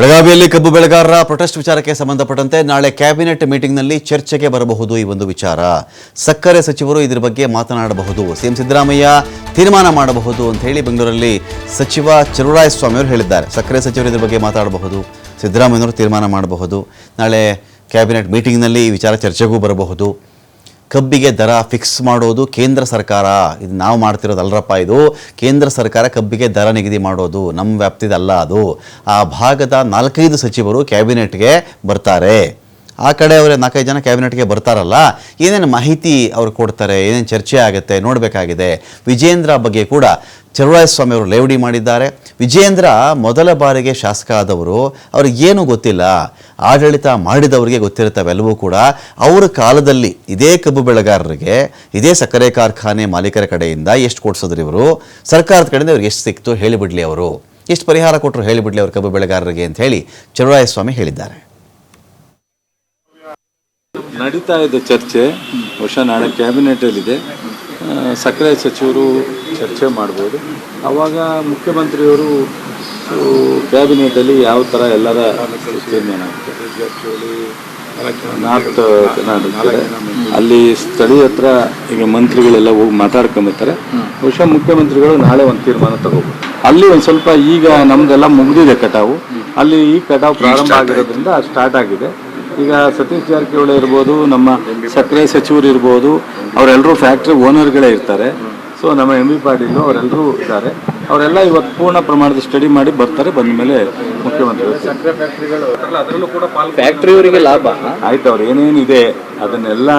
ಬೆಳಗಾವಿಯಲ್ಲಿ ಕಬ್ಬು ಬೆಳೆಗಾರರ ಪ್ರೊಟೆಸ್ಟ್ ವಿಚಾರಕ್ಕೆ ಸಂಬಂಧಪಟ್ಟಂತೆ ನಾಳೆ ಕ್ಯಾಬಿನೆಟ್ ಮೀಟಿಂಗ್ನಲ್ಲಿ ಚರ್ಚೆಗೆ ಬರಬಹುದು ಈ ಒಂದು ವಿಚಾರ. ಸಕ್ಕರೆ ಸಚಿವರು ಇದರ ಬಗ್ಗೆ ಮಾತನಾಡಬಹುದು. ಸಿಎಂ ಸಿದ್ದರಾಮಯ್ಯ ತೀರ್ಮಾನ ಮಾಡಬಹುದು ಅಂತ ಹೇಳಿ ಬೆಂಗಳೂರಲ್ಲಿ ಸಚಿವ ಚಲುವರಾಯ ಸ್ವಾಮಿ ಅವರು ಹೇಳಿದ್ದಾರೆ. ಸಕ್ಕರೆ ಸಚಿವರು ಇದ್ರ ಬಗ್ಗೆ ಮಾತಾಡಬಹುದು. ಸಿದ್ದರಾಮಯ್ಯನವರು ತೀರ್ಮಾನ ಮಾಡಬಹುದು. ನಾಳೆ ಕ್ಯಾಬಿನೆಟ್ ಮೀಟಿಂಗ್ನಲ್ಲಿ ಈ ವಿಚಾರ ಚರ್ಚೆಗೂ ಬರಬಹುದು. ಕಬ್ಬಿಗೆ ದರ ಫಿಕ್ಸ್ ಮಾಡೋದು ಕೇಂದ್ರ ಸರ್ಕಾರ. ಇದು ನಾವು ಮಾಡ್ತಿರೋದಲ್ಲರಪ್ಪ ಇದು. ಕೇಂದ್ರ ಸರ್ಕಾರ ಕಬ್ಬಿಗೆ ದರ ನಿಗದಿ ಮಾಡೋದು. ನಮ್ಮ ವ್ಯಾಪ್ತಿದಲ್ಲ ಅದು. ಆ ಭಾಗದ ನಾಲ್ಕೈದು ಸಚಿವರು ಕ್ಯಾಬಿನೆಟ್ಗೆ ಬರ್ತಾರೆ. ಆ ಕಡೆ ಅವರೇ ನಾಲ್ಕೈದು ಜನ ಕ್ಯಾಬಿನೆಟ್ಗೆ ಬರ್ತಾರಲ್ಲ, ಏನೇನು ಮಾಹಿತಿ ಅವರು ಕೊಡ್ತಾರೆ, ಏನೇನು ಚರ್ಚೆ ಆಗುತ್ತೆ ನೋಡಬೇಕಾಗಿದೆ. ವಿಜೇಂದ್ರ ಬಗ್ಗೆ ಕೂಡ ಸ್ವಾಮಿ ಅವರು ಲೇವಡಿ ಮಾಡಿದ್ದಾರೆ. ವಿಜೇಂದ್ರ ಮೊದಲ ಬಾರಿಗೆ ಶಾಸಕ ಆದವರು ಅವ್ರಿಗೇನು ಗೊತ್ತಿಲ್ಲ. ಆಡಳಿತ ಮಾಡಿದವರಿಗೆ ಗೊತ್ತಿರುತ್ತವೆಲ್ಲವೂ ಕೂಡ ಅವರ ಕಾಲದಲ್ಲಿ ಇದೇ ಕಬ್ಬು ಬೆಳೆಗಾರರಿಗೆ, ಇದೇ ಸಕ್ಕರೆ ಕಾರ್ಖಾನೆ ಮಾಲೀಕರ ಕಡೆಯಿಂದ ಎಷ್ಟು ಕೊಡಿಸಿದ್ರು ಇವರು? ಸರ್ಕಾರದ ಕಡೆಯಿಂದ ಅವ್ರಿಗೆ ಎಷ್ಟು ಸಿಕ್ತು ಹೇಳಿಬಿಡ್ಲಿ ಅವರು. ಎಷ್ಟು ಪರಿಹಾರ ಕೊಟ್ಟರು ಹೇಳಿಬಿಡ್ಲಿ ಅವರು ಕಬ್ಬು ಬೆಳೆಗಾರರಿಗೆ ಅಂತ ಹೇಳಿ ಸ್ವಾಮಿ ಹೇಳಿದ್ದಾರೆ. ನಡೀತಾ ಇದೆ ಚರ್ಚೆ. ವರ್ಷ ನಾಳೆ ಕ್ಯಾಬಿನೆಟಲ್ಲಿದೆ. ಸಕ್ಕರೆ ಸಚಿವರು ಚರ್ಚೆ ಮಾಡ್ಬೋದು. ಆವಾಗ ಮುಖ್ಯಮಂತ್ರಿಯವರು ಕ್ಯಾಬಿನೆಟಲ್ಲಿ ಯಾವ ಥರ ಎಲ್ಲರ ನಾರ್ತ್ ಕರ್ನಾಟಕ ಅಲ್ಲಿ ಸ್ಥಳೀಯ ಹತ್ರ ಈಗ ಮಂತ್ರಿಗಳೆಲ್ಲ ಹೋಗಿ ಮಾತಾಡ್ಕೊಂಬರ್ತಾರೆ. ಬಹುಶಃ ಮುಖ್ಯಮಂತ್ರಿಗಳು ನಾಳೆ ಒಂದು ತೀರ್ಮಾನ ತಗೋಬೋದು. ಅಲ್ಲಿ ಒಂದು ಸ್ವಲ್ಪ ಈಗ ನಮ್ದೆಲ್ಲ ಮುಗಿದಿದೆ ಕಟಾವು. ಅಲ್ಲಿ ಈ ಕಟಾವು ಪ್ರಾರಂಭ ಆಗಿರೋದ್ರಿಂದ ಸ್ಟಾರ್ಟ್ ಆಗಿದೆ. ಈಗ ಸತೀಶ್ ಜಾರಕಿಹೊಳಿ ಇರ್ಬೋದು ನಮ್ಮ ಸಕ್ಕರೆ ಸಚಿವರು ಇರ್ಬೋದು ಅವರೆಲ್ಲರೂ ಫ್ಯಾಕ್ಟ್ರಿ ಓನರ್ಗಳೇ ಇರ್ತಾರೆ. ಸೊ ನಮ್ಮ ಎಂ ಬಿ ಪಾಟೀಲು ಅವರೆಲ್ಲರೂ ಇದ್ದಾರೆ. ಅವರೆಲ್ಲ ಇವತ್ತು ಪೂರ್ಣ ಪ್ರಮಾಣದ ಸ್ಟಡಿ ಮಾಡಿ ಬರ್ತಾರೆ ಬಂದ ಮೇಲೆ ಮುಖ್ಯಮಂತ್ರಿಗಳು ಫ್ಯಾಕ್ಟ್ರಿಯವರಿಗೆ ಲಾಭ. ಆಯ್ತು ಅವ್ರು ಏನೇನಿದೆ ಅದನ್ನೆಲ್ಲ